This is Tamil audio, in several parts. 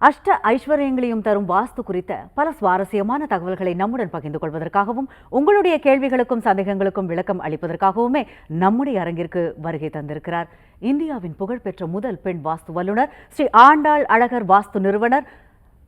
அஷ்ட ஐஸ்வர்யங்களையும் தரும் வாஸ்து குறித்த பல சுவாரஸ்யமான தகவல்களை நம்முடன் பகிர்ந்து கொள்வதற்காகவும் உங்களுடைய கேள்விகளுக்கும் சந்தேகங்களுக்கும் விளக்கம் அளிப்பதற்காகவுமே நம்முடைய அரங்கிற்கு வருகை தந்திருக்கிறார். இந்தியாவின் புகழ்பெற்ற முதல் பெண் வாஸ்து வல்லுனர் ஸ்ரீ ஆண்டாள் அழகர் வாஸ்து நிறுவனர்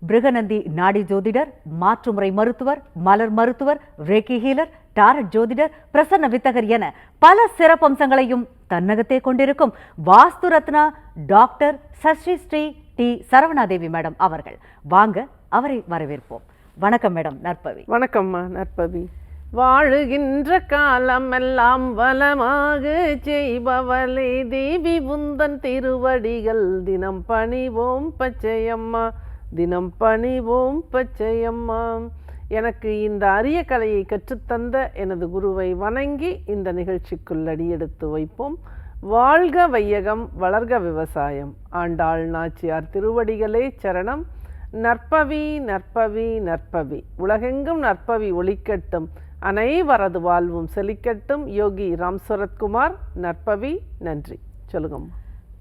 பிருகநந்தி நாடி ஜோதிடர் மாற்றுமுறை மருத்துவர் மலர் மருத்துவர் ரேக்கி ஹீலர் டாரட் ஜோதிடர் பிரசன்ன வித்தகர் என பல சிறப்பம்சங்களையும் தன்னகத்தே கொண்டிருக்கும் வாஸ்து ரத்னா டாக்டர் சஸ்ரீ ஸ்ரீ டி சரவணாதேவி மேடம் அவர்கள். வாங்க அவரை வரவேற்போம். வணக்கம் மேடம் நற்பவி. வணக்கம்மா நற்பவி. வாழுகின்ற காலமெல்லாம் வளமாக செய்பவளே தேவி உந்தன் திருவடிகள். தினம் பணிவோம் பச்சையம்மா. தினம் பணிவோம் பச்சையம்மா. எனக்கு இந்த அரிய கலையை கற்றுத்தந்த எனது குருவை வணங்கி இந்த நிகழ்ச்சிக்குள் அடியெடுத்து வைப்போம். வாழ்க வையகம் வளர்க விவசாயம். ஆண்டாள் நாச்சியார் திருவடிகளே சரணம். நற்பவி நற்பவி நற்பவி. உலகெங்கும் நற்பவி ஒளிக்கட்டும். அனைவரது வாழ்வும் செழிக்கட்டும். யோகி ராம் சரத்குமார் நற்பவி நன்றி. சொல்லுங்கம்மா.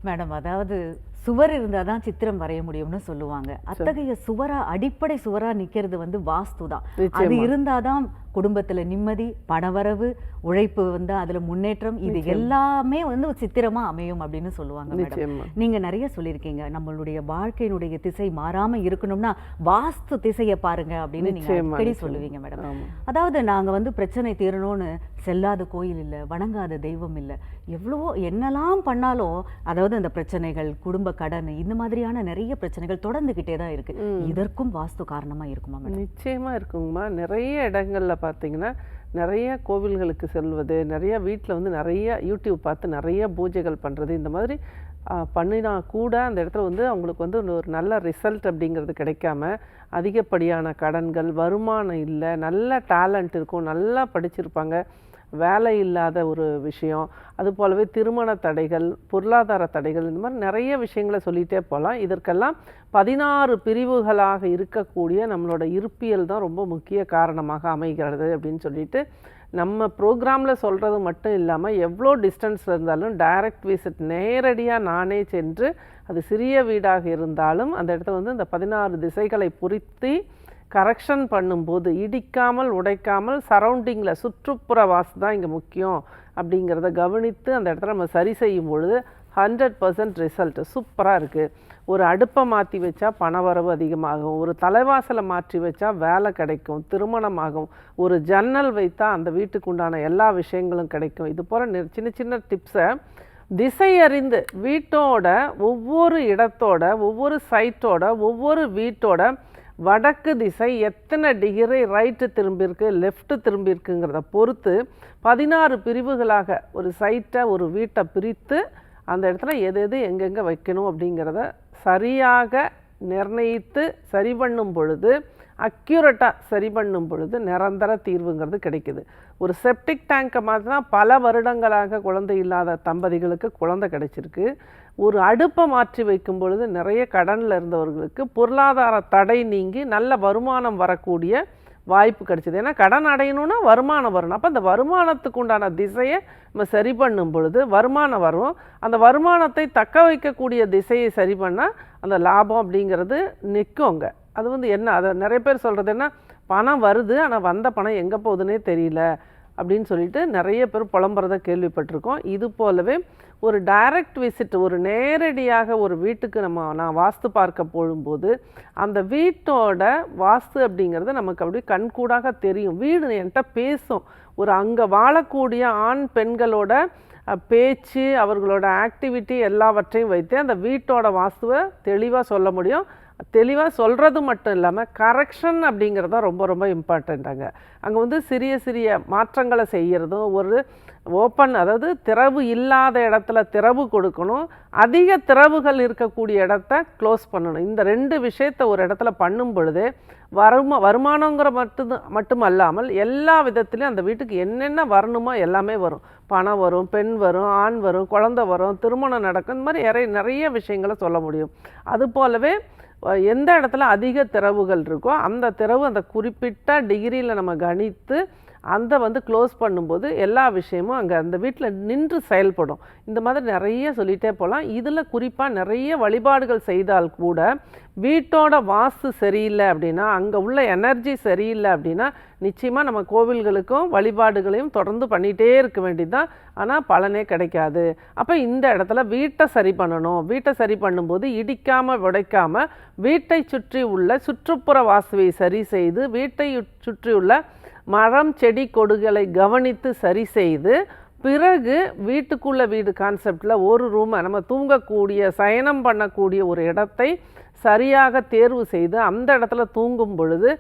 மேடம் அதாவது சுவர் இருந்தால் தான் சித்திரம் வரைய முடியும்னு சொல்லுவாங்க. அத்தகைய சுவரா அடிப்படை சுவரா நிக்கிறது வந்து வாஸ்து தான். அது நிச்சயமா. இருந்தாதான் குடும்பத்துல நிம்மதி பணவரவு உழைப்பு வந்து அதுல முன்னேற்றம் இது எல்லாமே வந்து ஒரு சித்திரமா அமையும் அப்படின்னு சொல்லுவாங்க மேடம். நிச்சயமா. நீங்க நிறைய சொல்லியிருக்கீங்க. நம்மளுடைய வாழ்க்கையினுடைய திசை மாறாம இருக்கணும்னா வாஸ்து திசையை பாருங்க அப்படின்னு நீங்க நிச்சயமா, அடிக்கடி. சொல்லுவீங்க மேடம். அதாவது நாங்க வந்து பிரச்சனை தீரணும்னு செல்லாத கோயில் இல்ல வணங்காத தெய்வம் இல்ல எவ்வளவோ என்னெல்லாம் பண்ணாலும் அதாவது இந்த பிரச்சனைகள் குடும்ப கடன் இந்த மாதிரியான நிறைய பிரச்சனைகள் தொடர்ந்துகிட்டே தான் இருக்கு. இதற்கும் வாஸ்து காரணமா இருக்குமா மேடம்? நிச்சயமா இருக்குங்கம்மா. நிறைய இடங்கள்ல பார்த்தீங்கன்னா நிறைய கோவில்களுக்கு செல்வது நிறைய வீட்டில் வந்து நிறைய யூடியூப் பார்த்து நிறைய பூஜைகள் பண்ணுறது இந்த மாதிரி பண்ணினா கூட அந்த இடத்துல வந்து அவங்களுக்கு வந்து ஒரு நல்ல ரிசல்ட் அப்படிங்கிறது கிடைக்காம அதிகப்படியான கடன்கள் வருமானம் இல்லை நல்ல டேலண்ட் இருக்கும் நல்லா படிச்சிருப்பாங்க. வேலை இல்லாத ஒரு விஷயம் அது போலவே திருமண தடைகள் பொருளாதார தடைகள் இந்த மாதிரி நிறைய விஷயங்களை சொல்லிகிட்டே போகலாம். இதற்கெல்லாம் பதினாறு பிரிவுகளாக இருக்கக்கூடிய நம்மளோட இருப்பியல் தான் ரொம்ப முக்கிய காரணமாக அமைகிறது அப்படின்னு சொல்லிட்டு நம்ம ப்ரோக்ராமில் சொல்கிறது மட்டும் இல்லாமல் எவ்வளோ டிஸ்டன்ஸில் இருந்தாலும் டைரக்ட் விசிட் நேரடியாக நானே சென்று அது சிறிய வீடாக இருந்தாலும் அந்த இடத்துல வந்து இந்த பதினாறு திசைகளை பொருத்தி கரெக்ஷன் பண்ணும்போது இடிக்காமல் உடைக்காமல் சரௌண்டிங்கில் சுற்றுப்புற வாசு தான் இங்கே முக்கியம் அப்படிங்கிறத கவனித்து அந்த இடத்துல நம்ம சரி செய்யும் பொழுது ஹண்ட்ரட் பர்சன்ட் ரிசல்ட் சூப்பராக இருக்குது ஒரு அடுப்பை மாற்றி வச்சா பணவரவு அதிகமாகும். ஒரு தலைவாசலை மாற்றி வச்சா வேலை கிடைக்கும் திருமணமாகும். ஒரு ஜன்னல் வைத்தா அந்த வீட்டுக்கு உண்டான எல்லா விஷயங்களும் கிடைக்கும். இது போல் சின்ன சின்ன டிப்ஸை திசை அறிந்து வீட்டோட ஒவ்வொரு இடத்தோட ஒவ்வொரு சைட்டோட ஒவ்வொரு வீட்டோட வடக்கு திசை எத்தனை டிகிரி ரைட்டு திரும்பியிருக்கு லெஃப்ட்டு திரும்பியிருக்குங்கிறத பொறுத்து பதினாறு பிரிவுகளாக ஒரு சைட்டை ஒரு வீட்டை பிரித்து அந்த இடத்துல எது எது எங்கெங்கே வைக்கணும் அப்படிங்கிறத சரியாக நிர்ணயித்து சரி பண்ணும் பொழுது அக்யூரேட்டாக சரி பண்ணும் பொழுது நிரந்தர தீர்வுங்கிறது கிடைக்குது. ஒரு செப்டிக் டேங்கை மாற்றினா பல வருடங்களாக குழந்தை இல்லாத தம்பதிகளுக்கு குழந்தை கிடைச்சிருக்கு. ஒரு அடுப்பை மாற்றி வைக்கும் பொழுது நிறைய கடனில் இருந்தவர்களுக்கு பொருளாதார தடை நீங்கி நல்ல வருமானம் வரக்கூடிய வாய்ப்பு கிடைச்சிது. ஏன்னா கடன் அடையணும்னா வருமானம் வரணும். அப்போ அந்த வருமானத்துக்கு உண்டான திசையை நம்ம சரி பண்ணும் பொழுது வருமானம் வரும். அந்த வருமானத்தை தக்க வைக்கக்கூடிய திசையை சரி பண்ணால் அந்த லாபம் அப்படிங்கிறது நிற்குங்க அது வந்து என்ன? அதை நிறைய பேர் சொல்கிறது என்ன? பணம் வருது ஆனால் வந்த பணம் எங்கே போகுதுன்னே தெரியல. அப்படின்னு சொல்லிட்டு நிறைய பேர் புலம்புறத கேள்விப்பட்டிருக்கோம். இது போலவே ஒரு டைரக்ட் விசிட் ஒரு நேரடியாக ஒரு வீட்டுக்கு நம்ம நான் வாஸ்து பார்க்க போகும்போது அந்த வீட்டோட வாஸ்து அப்படிங்கிறது நமக்கு அப்படியே கண்கூடாக தெரியும். வீடு என்கிட்ட பேசும். ஒரு அங்கே வாழக்கூடிய ஆண் பெண்களோட பேச்சு அவர்களோட ஆக்டிவிட்டி எல்லாவற்றையும் வைத்து அந்த வீட்டோட வாஸ்துவை தெளிவாக சொல்ல முடியும். தெளிவாக சொல்கிறது மட்டும் இல்லாமல் கரெக்ஷன் அப்படிங்கிறது தான் ரொம்ப ரொம்ப இம்பார்ட்டண்ட்டாங்க அங்கே வந்து சிறிய சிறிய மாற்றங்களை செய்கிறதும் ஒரு ஓப்பன் அதாவது திறவு இல்லாத இடத்துல திறவு கொடுக்கணும். அதிக திறவுகள் இருக்கக்கூடிய இடத்த க்ளோஸ் பண்ணணும். இந்த ரெண்டு விஷயத்தை ஒரு இடத்துல பண்ணும் பொழுது வருமா வருமானங்கிற மட்டும் மட்டும் அல்லாமல் எல்லா விதத்துலையும் அந்த வீட்டுக்கு என்னென்ன வரணுமோ எல்லாமே வரும். பணம் வரும் பெண் வரும் ஆண் வரும் குழந்தை வரும் திருமணம் நடக்கும். இந்த மாதிரி நிறைய நிறைய விஷயங்களை சொல்ல முடியும். அது போலவே எந்த இடத்துல அதிக திறவுகள் இருக்கோ அந்த திறவு அந்த குறிப்பிட்ட டிகிரியில் நம்ம கணித்து அந்த வந்து க்ளோஸ் பண்ணும்போது எல்லா விஷயமும் அங்கே அந்த வீட்டில் நின்று செயல்படும். இந்த மாதிரி நிறைய சொல்லிகிட்டே போகலாம் இதில் குறிப்பாக நிறைய வழிபாடுகள் செய்தால் கூட வீட்டோட வாஸ்து சரியில்லை அப்படின்னா அங்கே உள்ள எனர்ஜி சரியில்லை அப்படின்னா நிச்சயமாக நம்ம கோவில்களுக்கும் வழிபாடுகளையும் தொடர்ந்து பண்ணிகிட்டே இருக்க வேண்டியது தான் ஆனால் பலனே கிடைக்காது. அப்போ இந்த இடத்துல வீட்டை சரி பண்ணணும். வீட்டை சரி பண்ணும்போது இடிக்காமல் உடைக்காமல் வீட்டை சுற்றி உள்ள சுற்றுப்புற வாசுவை சரி செய்து வீட்டை சுற்றியுள்ள மரம் செடி கொடுகளை கவனித்து சரி செய்து பிறகு வீட்டுக்குள்ள வீடு கான்செப்டில் ஒரு ரூமை நம்ம தூங்கக்கூடிய சயனம் பண்ணக்கூடிய ஒரு இடத்தை சரியாக தேர்வு செய்து அந்த இடத்துல தூங்கும் பொழுது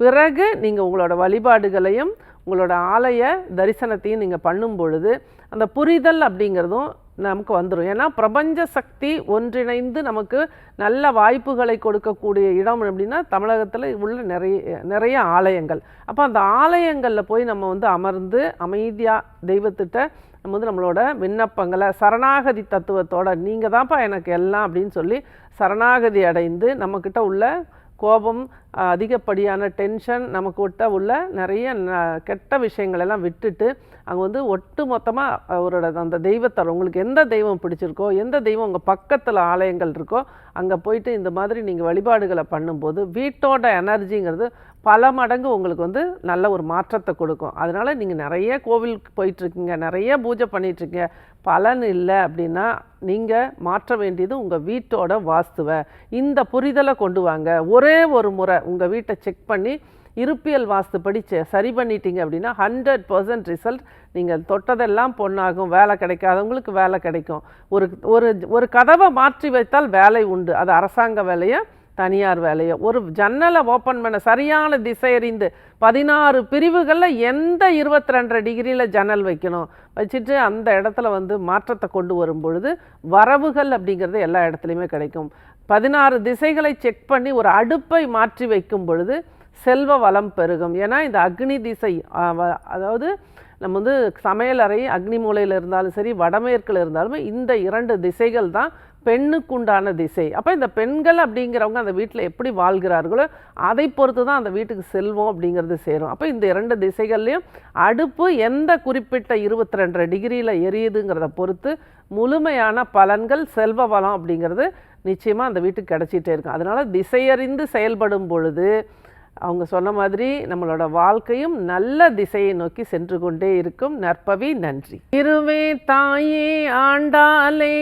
பிறகு நீங்கள் உங்களோட வழிபாடுகளையும் உங்களோட ஆலய தரிசனத்தையும் நீங்கள் பண்ணும் பொழுது அந்த புரிதல் அப்படிங்கிறதும் நமக்கு வந்துடும் ஏன்னா பிரபஞ்ச சக்தி ஒன்றிணைந்து நமக்கு நல்ல வாய்ப்புகளை கொடுக்கக்கூடிய இடம் அப்படின்னா தமிழகத்தில் உள்ள நிறைய நிறைய ஆலயங்கள். அப்போ அந்த ஆலயங்களில் போய் நம்ம வந்து அமர்ந்து அமைதியாக தெய்வத்திட்ட நம்ம வந்து நம்மளோட விண்ணப்பங்களை சரணாகதி தத்துவத்தோட நீங்கள் தான்ப்பா எனக்கு எல்லாம் அப்படின்னு சொல்லி சரணாகதி அடைந்து நம்மக்கிட்ட உள்ள கோபம் அதிகப்படியான டென்ஷன் நமக்கு விட்ட உள்ள நிறைய ந- கெட்ட விஷயங்களெல்லாம் விட்டுட்டு அங்கே வந்து ஒட்டு மொத்தமாக அவரோட அந்த தெய்வத்தை உங்களுக்கு எந்த தெய்வம் பிடிச்சிருக்கோ எந்த தெய்வம் உங்கள் பக்கத்தில் ஆலயங்கள் இருக்கோ அங்கே போயிட்டு இந்த மாதிரி நீங்கள் வழிபாடுகளை பண்ணும்போது வீட்டோட எனர்ஜிங்கிறது பல மடங்கு உங்களுக்கு வந்து நல்ல ஒரு மாற்றத்தை கொடுக்கும். அதனால் நீங்கள் நிறைய கோவிலுக்கு போயிட்டுருக்கீங்க நிறைய பூஜை பண்ணிகிட்ருக்கீங்க பலன் இல்லை அப்படின்னா நீங்கள் மாற்ற வேண்டியது உங்கள் வீட்டோட வாஸ்துவை. இந்த புரிதலை கொண்டு வாங்க. ஒரே ஒரு முறை உங்கள் வீட்டை செக் பண்ணி இருப்பியல் வாஸ்துப்படி செ- சரி பண்ணிட்டீங்க அப்படின்னா ஹண்ட்ரட் பர்சன்ட் ரிசல்ட் நீங்கள் தொட்டதெல்லாம் பொண்ணாகும். வேலை கிடைக்காதவங்களுக்கு வேலை கிடைக்கும். ஒரு ஒரு ஒரு கதவை மாற்றி வைத்தால் வேலை உண்டு. அது அரசாங்க வேலையை? தனியார் வேலையை. ஒரு ஜன்னலை ஓப்பன் பண்ண சரியான திசை எறிந்து பதினாறு பிரிவுகளில் எந்த இருபத்தி ரெண்டரை டிகிரியில் ஜன்னல் வைக்கணும்? வச்சுட்டு அந்த இடத்துல வந்து மாற்றத்தை கொண்டு வரும் பொழுது வரவுகள் அப்படிங்கிறது எல்லா இடத்துலையுமே கிடைக்கும். பதினாறு திசைகளை செக் பண்ணி ஒரு அடுப்பை மாற்றி வைக்கும் பொழுது செல்வ வளம் பெருகும். ஏன்னா இந்த அக்னி திசை அதாவது நம்ம வந்து சமையலறை அக்னி மூலையில் இருந்தாலும் சரி வடமேற்கில் இருந்தாலுமே இந்த இரண்டு திசைகள் தான் பெண்ணுக்குண்டான திசை. அப்போ இந்த பெண்கள் அப்படிங்கிறவங்க அந்த வீட்டில் எப்படி வாழ்கிறார்களோ அதை பொறுத்து தான் அந்த வீட்டுக்கு செல்வம் அப்படிங்கிறது சேரும். அப்போ இந்த இரண்டு திசைகள்லையும் அடுப்பு எந்த குறிப்பிட்ட இருபத்தி ரெண்டு டிகிரியில் எரியுதுங்கிறத பொறுத்து முழுமையான பலன்கள் செல்வ வளம் அப்படிங்கிறது நிச்சயமாக அந்த வீட்டுக்கு கிடச்சிட்டே இருக்கும். அதனால் திசையறிந்து செயல்படும் பொழுது அவங்க சொன்ன மாதிரி நம்மளோட வாழ்க்கையும் நல்ல திசையை நோக்கி சென்று கொண்டே இருக்கும். நற்பவி நன்றி. இருவே தாயே ஆண்டாலே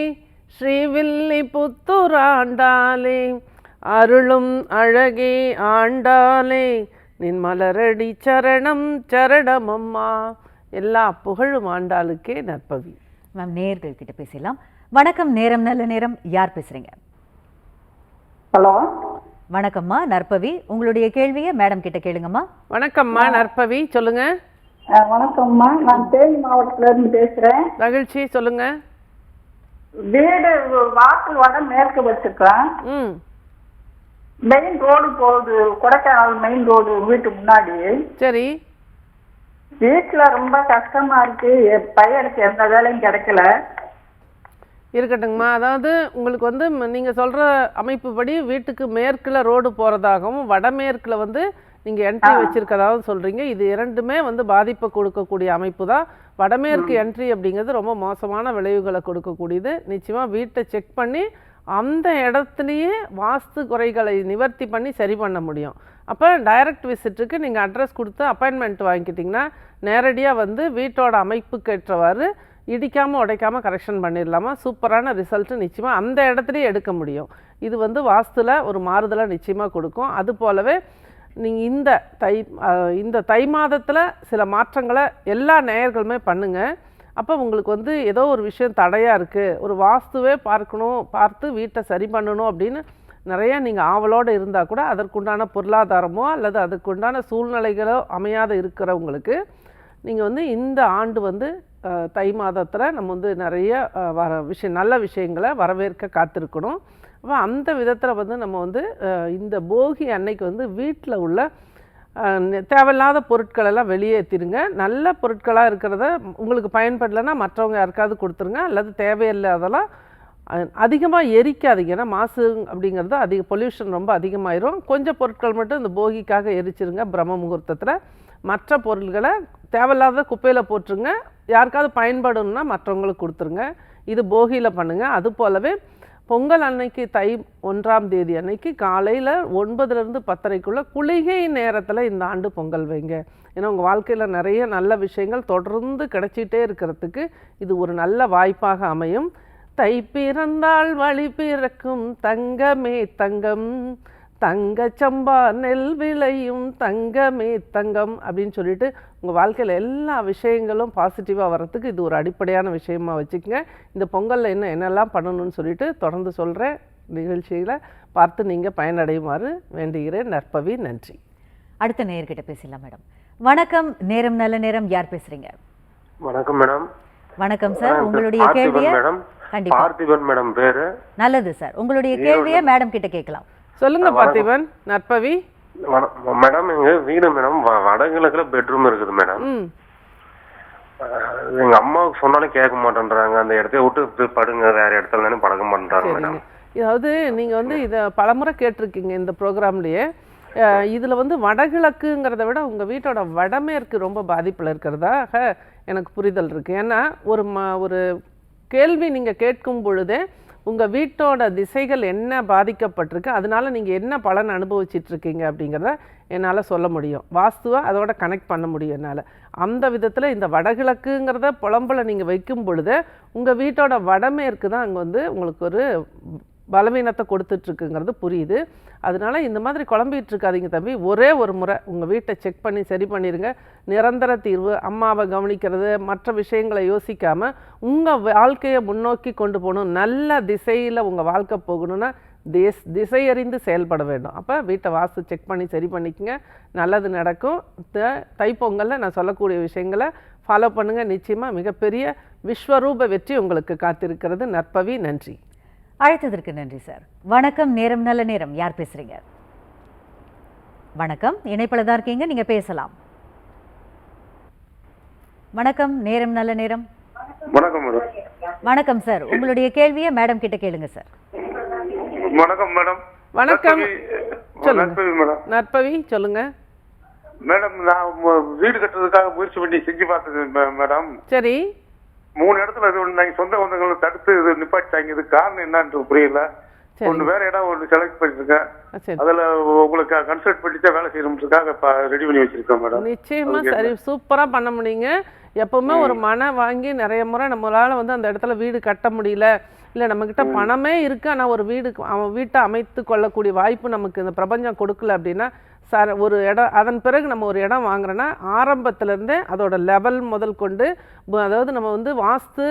ஸ்ரீவில்லி புத்தூர் ஆண்டாலே அருளும் அழகே ஆண்டாலே நின் மலரடி சரணம் சரணமம்மா. எல்லா புகழும் ஆண்டாளுக்கே நற்பவி. மேம் நேர்கள் கிட்ட பேசலாம். வணக்கம் நேரம் நல்ல நேரம். யார் பேசுறீங்க? ஹலோ? வணக்கம்மா நற்பவி. உங்களுடைய கேள்வியை மேடம் கிட்ட கேளுங்கம்மா. வணக்கம்மா நற்பவி சொல்லுங்க. வணக்கம்மா. நான் தேனி மாவட்டத்துல இருந்து பேசுறேன். மகிழ்ச்சி சொல்லுங்க. வீடு வாசல் வட மேற்கு வச்சிருக்கேன் மெயின் ரோடு போகுது கொடைக்கானல் மெயின் ரோடு வீட்டு முன்னாடி. சரி. வீட்டுல ரொம்ப கஷ்டமா இருக்கு. பையனுக்கு எந்த வேலையும் கிடைக்கல. இருக்கட்டுங்கம்மா. அதாவது உங்களுக்கு வந்து நீங்கள் சொல்கிற அமைப்புப்படி வீட்டுக்கு மேற்கில் ரோடு போகிறதாகவும் வடமேற்கில் வந்து நீங்கள் என்ட்ரி வச்சிருக்கதாகவும் சொல்கிறீங்க இது இரண்டுமே வந்து பாதிப்பை கொடுக்கக்கூடிய அமைப்பு தான். வடமேற்கு என்ட்ரி அப்படிங்கிறது ரொம்ப மோசமான விளைவுகளை கொடுக்கக்கூடியது. நிச்சயமாக வீட்டை செக் பண்ணி அந்த இடத்துலையே வாஸ்து குறைகளை நிவர்த்தி பண்ணி சரி பண்ண முடியும். அப்போ டைரக்ட் விசிட்டுக்கு நீங்கள் அட்ரஸ் கொடுத்து அப்பாயின்மெண்ட் வாங்கிக்கிட்டிங்கன்னா நேரடியாக வந்து வீட்டோட அமைப்புக்கு ஏற்றவாறு இடிக்காமல் உடைக்காமல் கரெக்ஷன் பண்ணிடலாமா சூப்பரான ரிசல்ட்டு நிச்சயமாக அந்த இடத்துலையே எடுக்க முடியும். இது வந்து வாஸ்துல ஒரு மாறுதலை நிச்சயமாக கொடுக்கும். அது போலவே நீங்கள் இந்த தை இந்த தை மாதத்தில் சில மாற்றங்களை எல்லா நேயர்களுமே பண்ணுங்கள் அப்போ உங்களுக்கு வந்து ஏதோ ஒரு விஷயம் தடையாக இருக்குது ஒரு வாஸ்துவே பார்க்கணும் பார்த்து வீட்டை சரி பண்ணணும் அப்படின்னு நிறையா நீங்கள் ஆவலோடு இருந்தால் கூட அதற்குண்டான பொருளாதாரமோ அல்லது அதுக்குண்டான சூழ்நிலைகளோ அமையாத இருக்கிறவங்களுக்கு நீங்கள் வந்து இந்த ஆண்டு வந்து தை மாதத்தில் நம்ம வந்து நிறைய வர விஷயம் நல்ல விஷயங்களை வரவேற்க காத்திருக்கணும். அப்போ அந்த விதத்தில் வந்து நம்ம வந்து இந்த போகி அன்னைக்கு வந்து வீட்டில் உள்ள தேவையில்லாத பொருட்களெல்லாம் வெளியேற்றிடுங்க நல்ல பொருட்களாக இருக்கிறத உங்களுக்கு பயன்படலைன்னா மற்றவங்க யாருக்காவது கொடுத்துருங்க. அல்லது தேவையில்லாதெல்லாம் அதிகமாக எரிக்காதீங்க. ஏன்னா மாசு அப்படிங்கிறது அதிக பொல்யூஷன் ரொம்ப அதிகமாயிரும். கொஞ்சம் பொருட்கள் மட்டும் இந்த போகிக்காக எரிச்சிருங்க பிரம்ம முகூர்த்தத்தில். மற்ற பொருள்களை தேவையில்லாத குப்பையில் போட்டுருங்க. யாருக்காவது பயன்படும்னா மற்றவங்களுக்கு கொடுத்துருங்க. இது போகியில் பண்ணுங்கள் அது போலவே பொங்கல் அன்னைக்கு தை ஒன்றாம் தேதி அன்னைக்கு காலையில் ஒன்பதுலேருந்து பத்தரைக்குள்ளே குளிகை நேரத்தில் இந்த ஆண்டு பொங்கல் வைங்க. ஏன்னா உங்கள் வாழ்க்கையில் நிறைய நல்ல விஷயங்கள் தொடர்ந்து கிடைச்சிட்டே இருக்கிறதுக்கு இது ஒரு நல்ல வாய்ப்பாக அமையும். தை பிறந்தால் வழி பிறக்கும் தங்கமே தங்கம். தங்க சம்பா நெல் விளையும் தங்கமே தங்கம் அப்படின்னு சொல்லிட்டு உங்கள் வாழ்க்கையில் எல்லா விஷயங்களும் பாசிட்டிவாக வர்றதுக்கு இது ஒரு அடிப்படையான விஷயமா வச்சுக்கோங்க. இந்த பொங்கலில் என்ன என்னெல்லாம் பண்ணணும்னு சொல்லிட்டு தொடர்ந்து சொல்கிறேன் நிகழ்ச்சியில் பார்த்து நீங்கள் பயனடையுமாறு வேண்டுகிறேன். நற்பவி நன்றி. அடுத்த நேயர்கிட்ட பேசலாம் மேடம். வணக்கம். நேரம் நல்ல நேரம். யார் பேசுறீங்க? வணக்கம் மேடம். வணக்கம் சார். உங்களுடைய கேள்வியை மேடம். கண்டிப்பா. பார்த்திபன் மேடம் பேரு. நல்லது சார். உங்களுடைய கேள்வியை மேடம் கிட்ட கேட்கலாம். சொல்லுங்க பார்த்திபன் நற்பவி. மேடம் எங்க வீடு மேடம் வடகிழக்குல பெட்ரூம் இருக்குது மேடம். எங்க அம்மாவுக்கு சொன்னாலும் கேட்க மாட்டேன்றாங்க. அந்த இடத்த விட்டு படுங்க வேற இடத்துல பழக மாட்டேன்றாங்க மேடம். அதாவது நீங்கள் வந்து இதை பலமுறை கேட்டிருக்கீங்க இந்த ப்ரோக்ராம்லேயே. இதில் வந்து வடகிழக்குங்கிறத விட உங்கள் வீட்டோட வடமேற்கு ரொம்ப பாதிப்பில் இருக்கிறதாக எனக்கு புரிதல் இருக்குது ஏன்னா ஒரு ம ஒரு கேள்வி நீங்கள் கேட்கும் பொழுதே உங்கள் வீட்டோட திசைகள் என்ன பாதிக்கப்பட்டிருக்கு? அதனால நீங்கள் என்ன பலன் அனுபவிச்சிட்டு இருக்கீங்க அப்படிங்கிறத என்னால் சொல்ல முடியும். வாஸ்துவை அதோட கனெக்ட் பண்ண முடியும் என்னால். அந்த விதத்தில் இந்த வடகிழக்குங்கிறத புலம்பல நீங்கள் வைக்கும் பொழுது உங்கள் வீட்டோட வடமேற்கு தான் அங்கே வந்து உங்களுக்கு ஒரு பலவீனத்தை கொடுத்துட்ருக்குங்கிறது புரியுது. அதனால இந்த மாதிரி குழம்பிகிட்டு இருக்காதீங்க தம்பி. ஒரே ஒரு முறை உங்கள் வீட்டை செக் பண்ணி சரி பண்ணிடுங்க நிரந்தர தீர்வு அம்மாவை கவனிக்கிறது மற்ற விஷயங்களை யோசிக்காமல் உங்கள் வாழ்க்கையை முன்னோக்கி கொண்டு போகணும். நல்ல திசையில் உங்கள் வாழ்க்கை போகணும்னா திஸ் திசையறிந்து செயல்பட வேண்டும். அப்போ வீட்டை வாஸ்து செக் பண்ணி சரி பண்ணிக்கங்க. நல்லது நடக்கும். த- தைப்பொங்கலில் நான் சொல்லக்கூடிய விஷயங்களை ஃபாலோ பண்ணுங்கள் நிச்சயமாக மிகப்பெரிய விஸ்வரூப வெற்றி உங்களுக்கு காத்திருக்கிறது. நற்பவி நன்றி. அழைத்ததற்கு நன்றி சார் வணக்கம் நேரம் நல்ல நேரம். யார் பேசுறீங்க? வணக்கம். இணைப்பில் தான் இருக்கீங்க. நீங்க பேசலாம். வணக்கம் நேரம் நல்ல நேரம். வணக்கம் வணக்கம் சார் உங்களுடைய கேள்வியை மேடம் கிட்ட கேளுங்க சார் வணக்கம் மேடம் வணக்கம். சொல்லுங்க. நற்பவி சொல்லுங்க. மேடம் நான் வீடு கட்டுறதுக்காக முயற்சி பண்ணி செஞ்சு பார்த்தது மேடம் சரி. மூணு இடத்துல இது ஒண்ணு நாங்க சொந்த பந்தங்களை தடுத்து இது நிப்பாட்டாங்க இது காரணம் என்னன்னு புரியல. ஒண்ணு வேற இடம் ஒண்ணு செலக்ட் பண்ணிருக்கேன் அதுல உங்களுக்கு கன்சல்ட் பண்ணி தான் வேலை செய்யணுன்றதுக்காக ரெடி பண்ணி வச்சிருக்கேன் மேடம் நிச்சயமா சரி சூப்பரா பண்ண முடியுங்க. எப்பவுமே ஒரு மனை வாங்கி நிறைய முறை நம்மளால வந்து அந்த இடத்துல வீடு கட்ட முடியல. இல்ல நம்மக்கிட்ட பணமே இருக்கு ஆனா ஒரு வீடு அவன் வீட்டை அமைத்து கொள்ளக்கூடிய வாய்ப்பு நமக்கு இந்த பிரபஞ்சம் கொடுக்கல அப்படின்னா சார் ஒரு இடம் அதன் பிறகு நம்ம ஒரு இடம் வாங்குறோன்னா ஆரம்பத்துலேருந்தே அதோட லெவல் முதல் கொண்டு அதாவது நம்ம வந்து வாஸ்து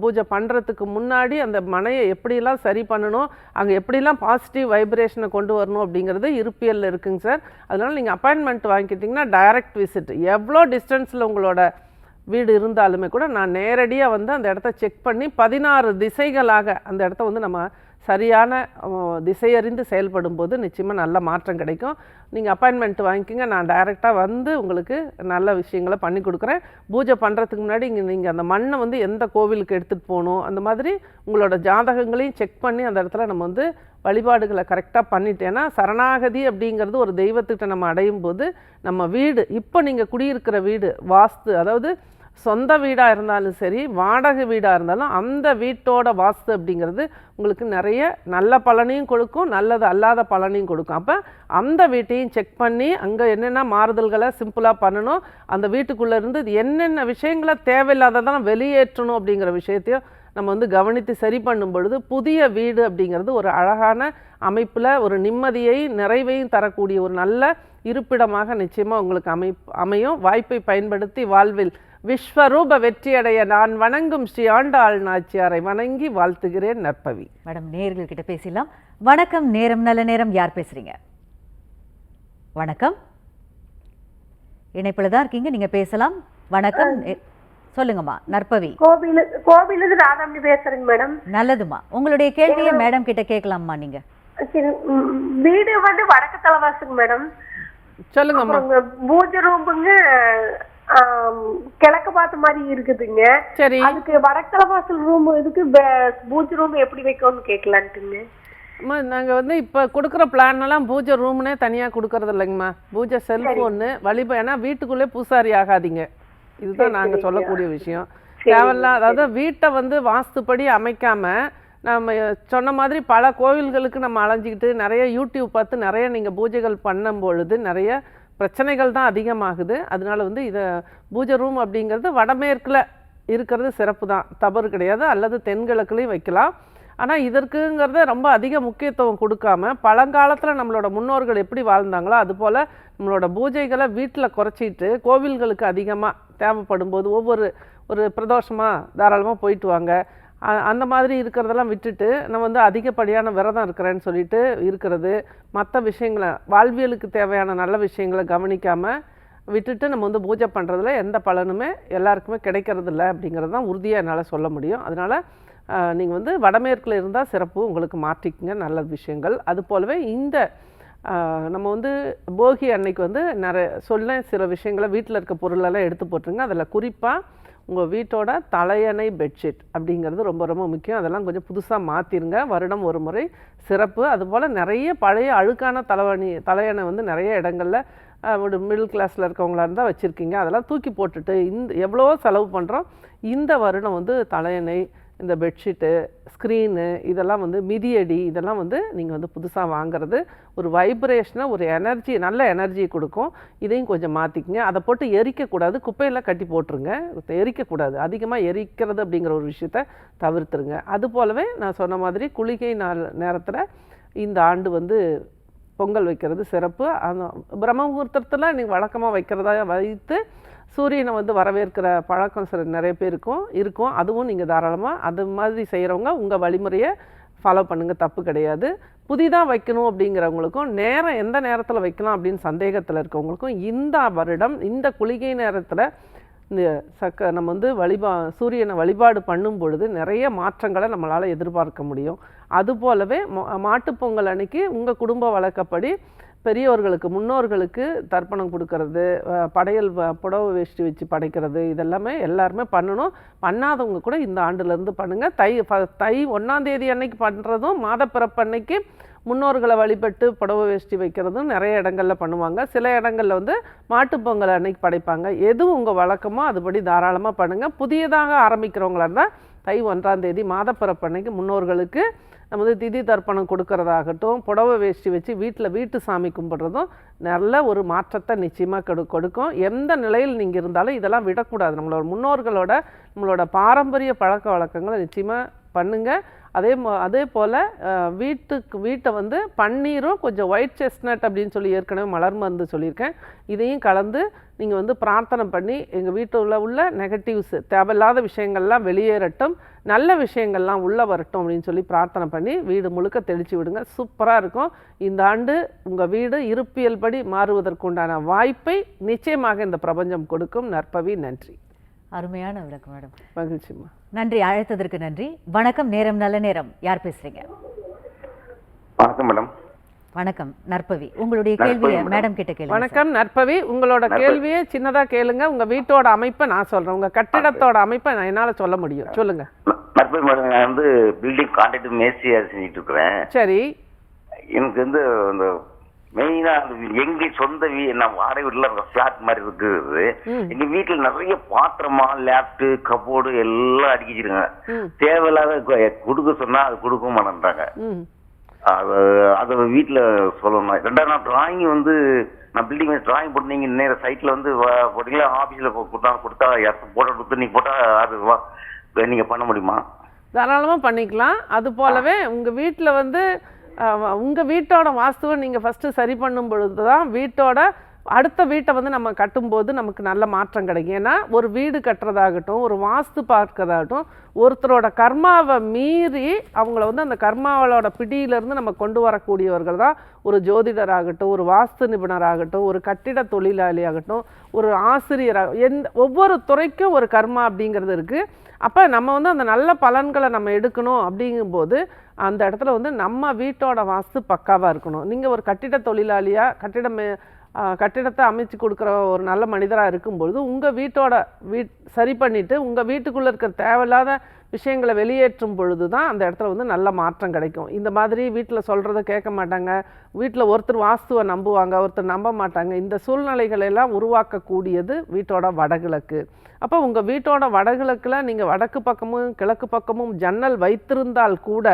பூஜை பண்ணுறதுக்கு முன்னாடி அந்த மனையை எப்படிலாம் சரி பண்ணணும் அங்கே எப்படிலாம் பாசிட்டிவ் வைப்ரேஷனை கொண்டு வரணும் அப்படிங்கிறது இருப்பியலில் இருக்குங்க சார். அதனால் நீங்கள் அப்பாயின்மெண்ட் வாங்கிக்கிட்டிங்கன்னா டைரக்ட் விசிட் எவ்வளோ டிஸ்டன்ஸில் உங்களோட வீடு இருந்தாலுமே கூட நான் நேரடியாக வந்து அந்த இடத்த செக் பண்ணி பதினாறு திசைகளாக அந்த இடத்த வந்து நம்ம சரியான திசையறிந்து செயல்படும் போது நிச்சயமாக நல்ல மாற்றம் கிடைக்கும். நீங்கள் அப்பாயின்மெண்ட் வாங்கிக்கோங்க. நான் டைரெக்டாக வந்து உங்களுக்கு நல்ல விஷயங்களை பண்ணி கொடுக்குறேன். பூஜை பண்ணுறதுக்கு முன்னாடி இங்கே நீங்கள் அந்த மண்ணை வந்து எந்த கோவிலுக்கு எடுத்துகிட்டு போகணும் அந்த மாதிரி உங்களோட ஜாதகங்களையும் செக் பண்ணி அந்த இடத்துல நம்ம வந்து வழிபாடுகளை கரெக்டாக பண்ணிட்டேன்னா சரணாகதி அப்படிங்கிறது ஒரு தெய்வத்திட்ட நம்ம அடையும் போது நம்ம வீடு இப்போ நீங்கள் குடியிருக்கிற வீடு வாஸ்து அதாவது சொந்த வீடாக இருந்தாலும் சரி வாடகை வீடாக இருந்தாலும் அந்த வீட்டோட வாஸ்து அப்படிங்கிறது உங்களுக்கு நிறைய நல்ல பலனையும் கொடுக்கும் நல்லது அல்லாத பலனையும் கொடுக்கும். அப்போ அந்த வீட்டையும் செக் பண்ணி அங்கே என்னென்ன மாறுதல்களை சிம்பிளாக பண்ணணும் அந்த வீட்டுக்குள்ளே இருந்து என்னென்ன விஷயங்களை தேவையில்லாததெல்லாம் வெளியேற்றணும் அப்படிங்கிற விஷயத்தையும் நம்ம வந்து கவனித்து சரி பண்ணும் பொழுது புதிய வீடு அப்படிங்கிறது ஒரு அழகான அமைப்பில் ஒரு நிம்மதியை நிறைவையும் தரக்கூடிய ஒரு நல்ல இருப்பிடமாக நிச்சயமாக உங்களுக்கு அமை அமையும். வாய்ப்பை பயன்படுத்தி வாழ்வில் விஸ்வரூப வெற்றியடைய நான் வணங்கும் ஸ்ரீ ஆண்டாள் நாச்சியாரை வணங்கி வாழ்த்துகிறேன் நற்பவி. மேடம் நேர்கள் கிட்ட பேசலாம் வணக்கம் நேரம் நல்ல நேரம். யார் பேசுறீங்க? வணக்கம். இணைப்பில் தான் இருக்கீங்க நீங்க பேசலாம். வணக்கம். சொல்லுங்கம்மா நற்பவி. கோபில கோபிலிருந்து ராதாமணி பேசுறேங்க மேடம். நல்லதுமா உங்களுடைய கேள்வியை மேடம் கிட்ட கேட்கலாம்மா நீங்க. வீடு வந்து வடக்கு தலைவாசுங்க மேடம். அப்புறம் பூஜை ரூமுங்க ஆம், கிழக்கு பார்த்த மாதிரி இருக்குதுங்க. சரி. அதுக்கு வடக்கு தலைவாசல் ரூம் இதுக்கு பூஜை ரூம் எப்படி வைக்கணும்னு கேட்கலான்ட்டுங்க. அம்மா நாங்கள் வந்து இப்போ கொடுக்குற பிளான் எல்லாம் பூஜை ரூம்னே தனியாக கொடுக்கறது இல்லைங்கம்மா. பூஜை செல்ஃபோன்னு வழிப ஏன்னா வீட்டுக்குள்ளே பூசாரி ஆகாதீங்க. இதுதான் நாங்கள் சொல்லக்கூடிய விஷயம். தேவையில்ல அதாவது வீட்டை வந்து வாஸ்துப்படி அமைக்காம நம்ம சொன்ன மாதிரி பல கோவில்களுக்கு நம்ம அலைஞ்சிக்கிட்டு நிறைய யூடியூப் பார்த்து நிறைய நீங்கள் பூஜைகள் பண்ணும் பொழுது நிறைய பிரச்சனைகள் தான் அதிகமாகுது. அதனால வந்து இதை பூஜை ரூம் அப்படிங்கிறது வடமேற்கில் இருக்கிறது சிறப்பு தான். தவறு கிடையாது. அல்லது தென்கிழக்குலையும் வைக்கலாம். ஆனால் இதற்குங்கிறத ரொம்ப அதிக முக்கியத்துவம் கொடுக்காம பழங்காலத்தில் நம்மளோட முன்னோர்கள் எப்படி வாழ்ந்தாங்களோ அதுபோல் நம்மளோட பூஜைகளை வீட்டில் குறைச்சிட்டு கோவில்களுக்கு அதிகமாக தேவைப்படும் போது ஒவ்வொரு ஒரு பிரதோஷமாக தாராளமாக போயிட்டு வாங்க. அந்த மாதிரி இருக்கிறதெல்லாம் விட்டுட்டு நம்ம வந்து அதிகப்படியான விரதம் இருக்கிறேன்னு சொல்லிட்டு இருக்கிறது. மற்ற விஷயங்களை வாழ்வியலுக்கு தேவையான நல்ல விஷயங்களை கவனிக்காமல் விட்டுட்டு நம்ம வந்து பூஜை பண்ணுறதுல எந்த பலனுமே எல்லாருக்குமே கிடைக்கிறது இல்லை அப்படிங்கிறது தான் உறுதியாக என்னால் சொல்ல முடியும். அதனால் நீங்கள் வந்து வடமேற்கில் இருந்தால் சிறப்பு உங்களுக்கு மாற்றிக்கங்க நல்ல விஷயங்கள். அது போலவே இந்த நம்ம வந்து போகி அன்னைக்கு வந்து நிறைய சொல்ல சில விஷயங்களை வீட்டில் இருக்க பொருளெல்லாம் எடுத்து போட்டுருங்க. அதில் குறிப்பாக உங்கள் வீட்டோட தலையணை பெட்ஷீட் அப்படிங்கிறது ரொம்ப ரொம்ப முக்கியம். அதெல்லாம் கொஞ்சம் புதுசாக மாற்றிருங்க வருடம் ஒரு முறை சிறப்பு. அதுபோல் நிறைய பழைய அழுக்கான தலைவணி தலையணை வந்து நிறைய இடங்களில் ஒரு மிடில் கிளாஸில் இருக்கவங்களா இருந்தால் வச்சுருக்கீங்க. அதெல்லாம் தூக்கி போட்டுட்டு இந்த எவ்வளோ செலவு பண்ணுறோம் இந்த வருடம் வந்து தலையணை இந்த பெட்ஷீட்டு ஸ்க்ரீனு இதெல்லாம் வந்து மிதியடி இதெல்லாம் வந்து நீங்கள் வந்து புதுசாக வாங்குறது ஒரு வைப்ரேஷனாக ஒரு எனர்ஜி நல்ல எனர்ஜியை கொடுக்கும். இதையும் கொஞ்சம் மாற்றிக்கங்க அதை போட்டு எரிக்கக்கூடாது. குப்பையெல்லாம் கட்டி போட்டுருங்க. எரிக்கக்கூடாது. அதிகமாக எரிக்கிறது அப்படிங்கிற ஒரு விஷயத்த தவிர்த்துருங்க. அது போலவே நான் சொன்ன மாதிரி குளிகை நாள் நேரத்தில் இந்த ஆண்டு வந்து பொங்கல் வைக்கிறது சிறப்பு. அந்த பிரம்ம முகூர்த்தத்தில் நீங்கள் வழக்கமாக வைக்கிறதா வைத்து சூரியனை வந்து வரவேற்கிற பழக்கம் சில நிறைய பேருக்கும் இருக்கும். அதுவும் நீங்கள் தாராளமாக அது மாதிரி செய்கிறவங்க உங்கள் வழிமுறையை ஃபாலோ பண்ணுங்கள் தப்பு கிடையாது. புதிதாக வைக்கணும் அப்படிங்கிறவங்களுக்கும் நேரம் எந்த நேரத்தில் வைக்கலாம் அப்படின்னு சந்தேகத்தில் இருக்கவங்களுக்கும் இந்த வருடம் இந்த குளிகை நேரத்தில் இந்த சக்க நம்ம வந்து வழிபா சூரியனை வழிபாடு பண்ணும் பொழுது நிறைய மாற்றங்களை நம்மளால் எதிர்பார்க்க முடியும். அதுபோலவே போலவே மாட்டுப் அன்னைக்கு உங்கள் குடும்ப வழக்கப்படி பெரியவர்களுக்கு முன்னோர்களுக்கு தர்ப்பணம் கொடுக்கறது படையல் வ- புடவை வேஷ்டி வச்சு படைக்கிறது இதெல்லாமே எல்லாருமே பண்ணணும். பண்ணாதவங்க கூட இந்த ஆண்டுலேருந்து பண்ணுங்கள் தை தை ஒன்றாந்தேதி அன்னைக்கு பண்ணுறதும் மாதப்பிறப்பு அன்னைக்கு முன்னோர்களை வழிபட்டு புடவை வேஷ்டி வைக்கிறதும் நிறைய இடங்களில் பண்ணுவாங்க. சில இடங்களில் வந்து மாட்டுப்பொங்கல் அன்னைக்கு படைப்பாங்க. எது உங்கள் வழக்கமோ அதுபடி தாராளமாக பண்ணுங்கள் புதியதாக ஆரம்பிக்கிறவங்களா இருந்தால் தை ஒன்றாம் தேதி மாதப்பிறப்பு அன்னைக்கு முன்னோர்களுக்கு நம்ம வந்து திதி தர்ப்பணம் கொடுக்கறதாகட்டும் புடவை வேஷ்டி வச்சு வீட்டில் வீட்டு சாமி கும்பிட்றதும் நல்ல ஒரு மாற்றத்தை நிச்சயமாக கொடு கொடுக்கும். எந்த நிலையில் நீங்கள் இருந்தாலும் இதெல்லாம் விடக்கூடாது. நம்மளோட முன்னோர்களோட நம்மளோட பாரம்பரிய பழக்க வழக்கங்களை நிச்சயமாக பண்ணுங்கள் அதே அதே போல் வீட்டுக்கு வீட்டை வந்து பன்னீரும் கொஞ்சம் ஒயிட் செஸ்னட் அப்படின்னு சொல்லி ஏற்கனவே மலர் மருந்து சொல்லியிருக்கேன். இதையும் கலந்து நீங்கள் வந்து பிரார்த்தனை பண்ணி எங்கள் வீட்டில் உள்ள நெகட்டிவ்ஸ் தேவையில்லாத விஷயங்கள்லாம் வெளியேறட்டும் நல்ல விஷயங்கள்லாம் உள்ளே வரட்டும் அப்படின்னு சொல்லி பிரார்த்தனை பண்ணி வீடு முழுக்க தெளித்து விடுங்க. சூப்பராக இருக்கும். இந்த ஆண்டு உங்கள் வீடு இருப்பியல் படி மாறுவதற்குண்டான வாய்ப்பை நிச்சயமாக இந்த பிரபஞ்சம் கொடுக்கும். நற்பவி நன்றி. அருமையான விளக்கம் மேடம். மகிழ்ச்சிம்மா. நன்றி அழைத்ததற்கு நன்றி. வணக்கம் நேரம் நல்ல நேரம். யார் பேசுறீங்க? வணக்கம் மேடம். வணக்கம் நற்பவி. உங்களுடைய நற்பவி கேள்வியை மேடம். கிட்ட கேளுங்க வணக்கம் நற்பவி. உங்களோட கேள்வியை சின்னதா கேளுங்க. உங்க வீட்டோட அமைப்பை நான் சொல்றேன். உங்க கட்டிடத்தோட அமைப்பை நான் என்னால சொல்ல முடியும். சொல்லுங்க. நட்பு மேடம் நான் வந்து பில்டிங் கான்ட்ராக்ட் மேஸ்திரியாக செஞ்சுட்டு இருக்கிறேன். சரி. எனக்கு வந்து அந்த மெயினா எங்க சொந்த வீ நான் வாடகை வீட்டுல ஃபிளாட் மாதிரி இருக்குது எங்க வீட்டுல நிறைய பாத்திரமா லேப்டு கபோர்டு எல்லாம் அடுக்கி வச்சிருக்காங்க. தேவையில்லாத கொடுக்க சொன்னா அது கொடுக்க மாட்டேன்றாங்க. அது அது வீட்டுல சொல்லணும். ரெண்டாவது நான் டிராயிங் வந்து நான் பில்டிங் டிராயிங் போட்டு நீங்க நேர சைட்ல வந்து போட்டீங்களா? ஆபீஸ்ல கொடுத்தா கொடுத்தா போட்டோ கொடுத்து நீங்க போட்டா அது நீங்க பண்ண முடியுமா? தாராளமாக பண்ணிக்கலாம். அது போலவே உங்கள் வீட்டில் வந்து உங்கள் வீட்டோட வாஸ்துவை நீங்கள் ஃபஸ்ட்டு சரி பண்ணும் பொழுது தான் வீட்டோட அடுத்த வீட்டை வந்து நம்ம கட்டும்போது நமக்கு நல்ல மாற்றம் கிடைக்கும். ஏன்னா ஒரு வீடு கட்டுறதாகட்டும் ஒரு வாஸ்து பார்க்கறதாகட்டும் ஒருத்தரோட கர்மாவை மீறி அவங்கள வந்து அந்த கர்மாவளோட பிடியிலிருந்து நம்ம கொண்டு வரக்கூடியவர்கள் தான் ஒரு ஜோதிடராகட்டும் ஒரு வாஸ்து நிபுணராகட்டும் ஒரு கட்டிட தொழிலாளி ஆகட்டும் ஒரு ஆசிரியராக எந்த ஒவ்வொரு துறைக்கும் ஒரு கர்மா அப்படிங்கிறது இருக்குது அப்போ நம்ம வந்து அந்த நல்ல பலன்களை நம்ம எடுக்கணும் அப்படிங்கும்போது அந்த இடத்துல வந்து நம்ம வீட்டோட வாஸ்து பக்காவாக இருக்கணும். நீங்கள் ஒரு கட்டிட தொழிலாளியாக கட்டிட கட்டிடத்தை அமைச்சு கொடுக்குற ஒரு நல்ல மனிதராக இருக்கும்பொழுது உங்கள் வீட்டோட வீட் சரி பண்ணிவிட்டு உங்கள் வீட்டுக்குள்ளே இருக்கிற தேவையில்லாத விஷயங்களை வெளியேற்றும் பொழுது தான் அந்த இடத்துல வந்து நல்ல மாற்றம் கிடைக்கும். இந்த மாதிரி வீட்டில் சொல்கிறத கேட்க மாட்டாங்க. வீட்டில் ஒருத்தர் வாஸ்துவை நம்புவாங்க ஒருத்தர் நம்ப மாட்டாங்க. இந்த சூழ்நிலைகளெல்லாம் உருவாக்கக்கூடியது வீட்டோட வடகிழக்கு. அப்போ உங்கள் வீட்டோட வடகிழக்கில் நீங்கள் வடக்கு பக்கமும் கிழக்கு பக்கமும் ஜன்னல் வைத்திருந்தால் கூட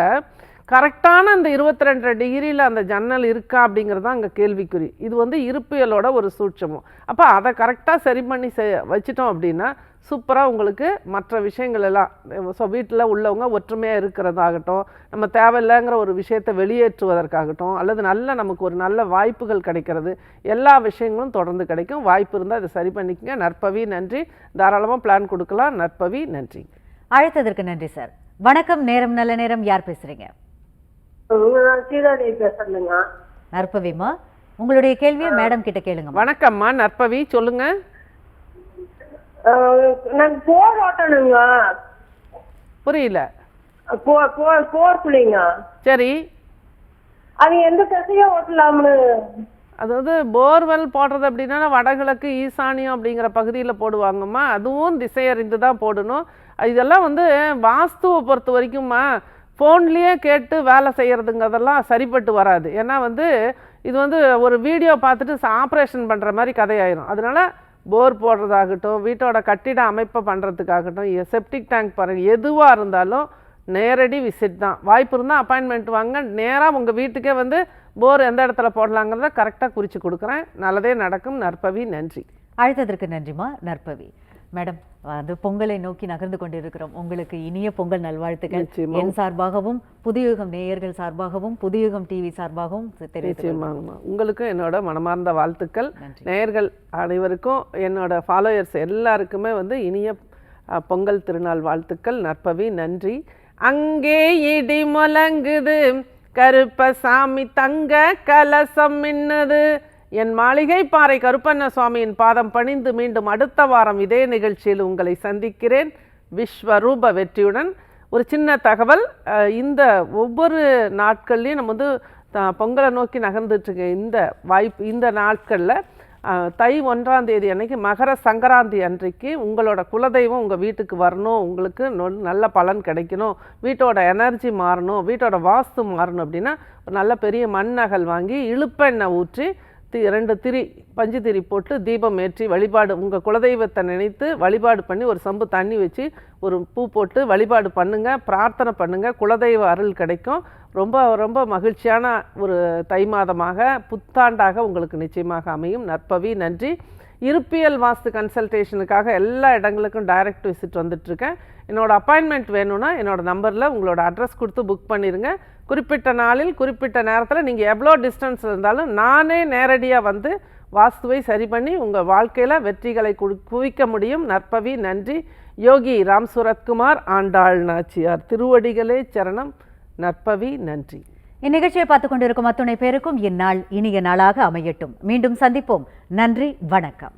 கரெக்டான அந்த இருபத்தி ரெண்டு டிகிரியில் அந்த ஜன்னல் இருக்கா அப்படிங்கிறது தான் அங்கே கேள்விக்குறி. இது வந்து இருப்பியலோட ஒரு சூட்சமும். அப்போ அதை கரெக்டாக சரி பண்ணி செ வச்சிட்டோம் அப்படின்னா சூப்பராக உங்களுக்கு மற்ற விஷயங்கள் எல்லாம் ஸோ வீட்டில் உள்ளவங்க ஒற்றுமையாக இருக்கிறதாகட்டும் நம்ம தேவையில்லைங்கிற ஒரு விஷயத்தை வெளியேற்றுவதற்காகட்டும் அல்லது நல்ல நமக்கு ஒரு நல்ல வாய்ப்புகள் கிடைக்கிறது எல்லா விஷயங்களும் தொடர்ந்து கிடைக்கும். வாய்ப்பு இருந்தால் அதை சரி பண்ணிக்கங்க. நற்பவி நன்றி. தாராளமாக பிளான் கொடுக்கலாம். நற்பவி நன்றி. அழைத்ததற்கு நன்றி சார் வணக்கம் நேரம் நல்ல நேரம். யார் பேசுகிறீங்க நான் சீதாதேவி பேசுறேங்க நற்பவிமா உங்களுடைய கேள்வியை மேடம் கிட்ட கேளுங்க வணக்கம்மா நற்பவி சொல்லுங்க. நாங்க போர் ஓட்டணுங்க. புரியல. போர் போர் போர் பிள்ளைங்க சரி. அது எந்த திசையா ஓட்டலாம்னு? அதாவது போர்வெல் போடுறது அப்படின்னா வடகிழக்கு ஈசானியம் அப்படிங்கிற பகுதியில் போடுவாங்கம்மா. அதுவும் திசையறிந்து தான் போடணும். இதெல்லாம் வந்து வாஸ்துவை பொறுத்த வரைக்கும்மா ஃபோன்லேயே கேட்டு வேலை செய்கிறதுங்கிறதெல்லாம் சரிப்பட்டு வராது. ஏன்னா வந்து இது வந்து ஒரு வீடியோ பார்த்துட்டு ஆப்ரேஷன் பண்ணுற மாதிரி கதையாயிரும். அதனால போர் போடுறதாகட்டும் வீட்டோட கட்டிட அமைப்பை பண்ணுறதுக்காகட்டும் செப்டிக் டேங்க் பாருங்கள் எதுவாக இருந்தாலும் நேரடி விசிட் தான். வாய்ப்பு இருந்தால் அப்பாயின்மெண்ட் வாங்க. நேராக உங்கள் வீட்டுக்கே வந்து போர் எந்த இடத்துல போடலாங்கிறத கரெக்டாக குறித்து கொடுக்குறேன். நல்லதே நடக்கும். நற்பவி நன்றி. அழைத்ததற்கு நன்றிமா நற்பவி. மேடம் அது பொங்கலை நோக்கி நகர்ந்து கொண்டிருக்கிறோம். உங்களுக்கு இனிய பொங்கல் நல்வாழ்த்துக்கள். என் சார்பாகவும் புதுயுகம் நேயர்கள் சார்பாகவும் புதுயுகம் டிவி சார்பாகவும் நிச்சயமாங்கம்மா. உங்களுக்கும் என்னோட மனமார்ந்த வாழ்த்துக்கள். நேயர்கள் அனைவருக்கும் என்னோட ஃபாலோயர்ஸ் எல்லாருக்குமே வந்து இனிய பொங்கல் திருநாள் வாழ்த்துக்கள். நற்பவி நன்றி. அங்கே இடி முழங்குது கருப்பசாமி தங்க கலசம் மின்னுது. என் மாளிகை பாறை கருப்பண்ண சுவாமியின் பாதம் பணிந்து மீண்டும் அடுத்த வாரம் இதே நிகழ்ச்சியில் உங்களை சந்திக்கிறேன். விஸ்வரூப வெற்றியுடன். ஒரு சின்ன தகவல் இந்த ஒவ்வொரு நாட்கள்லையும் நம்ம வந்து த- பொங்கலை நோக்கி நகர்ந்துட்டு இருக்க இந்த வாய்ப்பு இந்த நாட்களில் தை ஒன்றாம் தேதி அன்னைக்கு மகர சங்கராந்தி அன்றைக்கு உங்களோட குலதெய்வம் உங்கள் வீட்டுக்கு வரணும். உங்களுக்கு நொ- நல்ல பலன் கிடைக்கணும். வீட்டோட எனர்ஜி மாறணும். வீட்டோட வாஸ்து மாறணும் அப்படின்னா ஒரு நல்ல பெரிய மண் நகல் வாங்கி இழுப்பெண்ணெய் ஊற்றி தி ரெண்டு திரி பஞ்சு திரி போட்டு தீபம் ஏற்றி வழிபாடு உங்கள் குலதெய்வத்தை நினைத்து வழிபாடு பண்ணி ஒரு சம்பு தண்ணி வச்சு ஒரு பூ போட்டு வழிபாடு பண்ணுங்கள் பிரார்த்தனை பண்ணுங்கள் குலதெய்வ அருள் கிடைக்கும். ரொம்ப ரொம்ப மகிழ்ச்சியான ஒரு தை மாதமாக புத்தாண்டாக உங்களுக்கு நிச்சயமாக அமையும். நற்பவி நன்றி. இருப்பியல் வாஸ்து கன்சல்டேஷனுக்காக எல்லா இடங்களுக்கும் டைரக்ட் விசிட் வந்துட்டுருக்கேன். என்னோடய அப்பாயின்மெண்ட் வேணும்னா என்னோடய நம்பரில் உங்களோட அட்ரஸ் கொடுத்து புக் பண்ணிடுங்க குறிப்பிட்ட நாளில் குறிப்பிட்ட நேரத்தில் நீங்கள் எவ்வளோ டிஸ்டன்ஸ் இருந்தாலும் நானே நேரடியாக வந்து வாஸ்துவை சரி பண்ணி உங்கள் வாழ்க்கையில் வெற்றிகளை கு குவிக்க முடியும். நற்பவி நன்றி. யோகி ராம் சுரத்குமார் ஆண்டாள் நாச்சியார். திருவடிகளே சரணம். நற்பவி நன்றி. இந்நிகழ்ச்சியை பார்த்துக் கொண்டிருக்கும் அத்துணை பேருக்கும் இந்நாள் இனிய நாளாக அமையட்டும். மீண்டும் சந்திப்போம். நன்றி வணக்கம்.